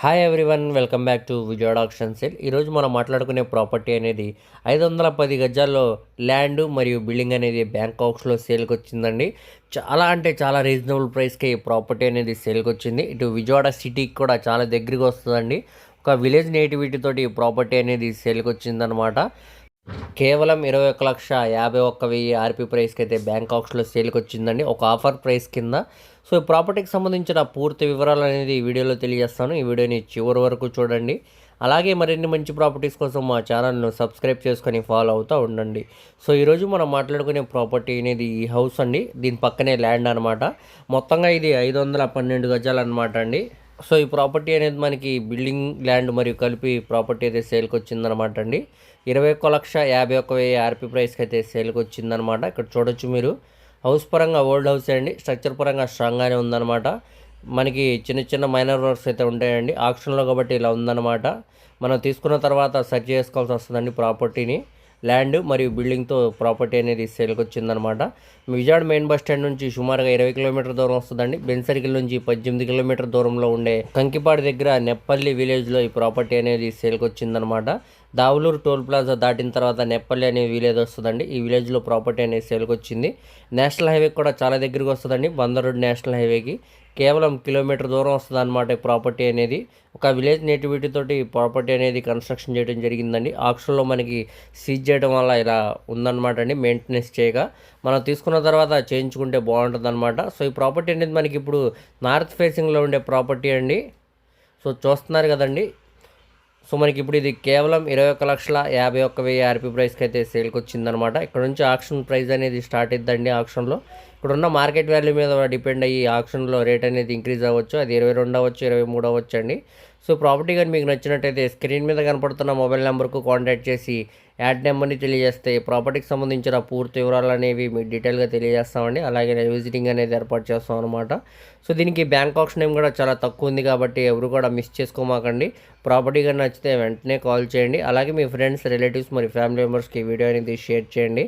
Hi everyone welcome back to Vijayawada auction sale ఈరోజు మనం మాట్లాడుకునే ప్రాపర్టీ అనేది ఐదు వందల పది గజాల్లో ల్యాండ్ మరియు బిల్డింగ్ అనేది బ్యాంకాక్స్లో సేల్కి వచ్చిందండి. చాలా అంటే చాలా రీజనబుల్ ప్రైస్కి ఈ ప్రాపర్టీ అనేది సేల్కి వచ్చింది. ఇటు విజయవాడ సిటీకి కూడా చాలా దగ్గరికి వస్తుందండి. ఒక విలేజ్ నేటివిటీతో ఈ ప్రాపర్టీ అనేది సేల్కి వచ్చిందనమాట కేవలం ఇరవై ఒక్క లక్ష యాభై ఒక్క వెయ్యి ఆర్పీ ప్రైస్కి అయితే బ్యాంకాక్స్లో సేల్కి వచ్చిందండి ఒక ఆఫర్ ప్రైస్ కింద. సో ఈ ప్రాపర్టీకి సంబంధించిన పూర్తి వివరాలు అనేది ఈ వీడియోలో తెలియజేస్తాను. ఈ వీడియోని చివరి వరకు చూడండి. అలాగే మరిన్ని మంచి ప్రాపర్టీస్ కోసం మా ఛానల్ను సబ్స్క్రైబ్ చేసుకొని ఫాలో అవుతూ ఉండండి. సో ఈరోజు మనం మాట్లాడుకునే ప్రాపర్టీ అనేది ఈ హౌస్ అండి. దీని పక్కనే ల్యాండ్ అనమాట మొత్తంగా ఇది ఐదు వందల పన్నెండు గజాలు అనమాట అండి. సో ఈ ప్రాపర్టీ అనేది మనకి బిల్డింగ్ ల్యాండ్ మరియు కలిపి ప్రాపర్టీ అయితే సేల్కి వచ్చిందనమాట అండి. ఇరవై ఒక్క లక్ష యాభై ఒక్క వెయ్యి ఆర్పీ ప్రైస్కి అయితే సేల్కి వచ్చిందనమాట ఇక్కడ చూడొచ్చు మీరు. హౌస్ పరంగా ఓల్డ్ హౌస్ అండి. స్ట్రక్చర్ పరంగా స్ట్రాంగ్గానే ఉందన్నమాట. మనకి చిన్న చిన్న మైనర్ వర్క్స్ అయితే ఉంటాయండి. ఆప్షన్లో కాబట్టి ఇలా ఉందన్నమాట. మనం తీసుకున్న తర్వాత సెర్చ్ చేసుకోవాల్సి వస్తుందండి ప్రాపర్టీని ల్యాండ్ మరియు బిల్డింగ్తో ప్రాపర్టీ అనేది సేల్కి వచ్చిందనమాట విజయవాడ మెయిన్ బస్ స్టాండ్ నుంచి సుమారుగా ఇరవై కిలోమీటర్ దూరం వస్తుందండి. బెన్ సర్కిల్ నుంచి పద్దెనిమిది కిలోమీటర్ దూరంలో ఉండే కంకిపాడు దగ్గర నెప్పల్లి విలేజ్లో ఈ ప్రాపర్టీ అనేది సేల్కి వచ్చిందనమాట దావులూరు టోల్ ప్లాజా దాటిన తర్వాత నెప్పల్లి అనే విలేజ్ వస్తుందండి. ఈ విలేజ్లో ప్రాపర్టీ అనేది సేల్కి వచ్చింది. నేషనల్ హైవే కూడా చాలా దగ్గరికి వస్తుందండి. వంద రోడ్ నేషనల్ హైవేకి. కేవలం కిలోమీటర్ దూరం వస్తుంది అనమాట ఈ ప్రాపర్టీ అనేది. ఒక విలేజ్ నేటివిటీ తోటి ప్రాపర్టీ అనేది కన్స్ట్రక్షన్ చేయడం జరిగిందండి. ఆక్షన్లో మనకి సీజ్ చేయడం వల్ల ఇలా ఉందన్నమాట అండి. మెయింటెనెన్స్ చేయగా. మనం తీసుకున్న తర్వాత చేయించుకుంటే బాగుంటుంది అనమాట సో ఈ ప్రాపర్టీ అనేది మనకి ఇప్పుడు నార్త్ ఫేసింగ్లో ఉండే ప్రాపర్టీ అండి. సో చూస్తున్నారు కదండి. సో మనకి ఇప్పుడు ఇది కేవలం ఇరవై ఒక్క లక్షల యాభై ఒక్క వెయ్యి ఆర్పీ ప్రైస్కి అయితే సేల్కి వచ్చిందనమాట ఇక్కడ నుంచి ఆక్షన్ ప్రైస్ అనేది స్టార్ట్ అవుతుందండి ఆక్షన్లో ఇక్కడ ఉన్న మార్కెట్ వాల్యూ మీద డిపెండ్ అయ్యి ఆక్షన్లో రేట్ అనేది ఇంక్రీజ్ అవ్వచ్చు. అది ఇరవై రెండు అవ్వచ్చు ఇరవై మూడు అవ్వచ్చు అండి. సో ప్రాపర్టీ కానీ మీకు నచ్చినట్టయితే స్క్రీన్ మీద కనపడుతున్న మొబైల్ నెంబర్కు కాంటాక్ట్ చేసి యాడ్ నెంబర్ని తెలియజేస్తే ప్రాపర్టీకి సంబంధించిన పూర్తి వివరాలు అనేవి మీకు డీటెయిల్గా తెలియజేస్తామండి. అలాగే విజిటింగ్ అనేది ఏర్పాటు చేస్తాం అనమాట సో దీనికి బ్యాంక్ ఆప్షన్ ఏం కూడా చాలా తక్కువ ఉంది కాబట్టి ఎవరు కూడా మిస్ చేసుకోమాకండి. ప్రాపర్టీ కానీ నచ్చితే వెంటనే కాల్ చేయండి. అలాగే మీ ఫ్రెండ్స్ రిలేటివ్స్ మరి ఫ్యామిలీ మెంబర్స్కి వీడియో అనేది షేర్ చేయండి.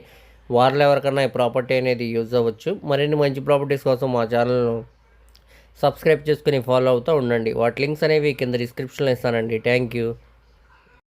వారిలో ఎవరికన్నా ఈ ప్రాపర్టీ అనేది యూజ్ అవ్వచ్చు. మరిన్ని మంచి ప్రాపర్టీస్ కోసం మా ఛానల్ను సబ్స్క్రైబ్ చేసుకుని ఫాలో అవుతూ ఉండండి. వాటి లింక్స్ అనేవి కింద డిస్క్రిప్షన్లో ఇస్తానండి. Thank you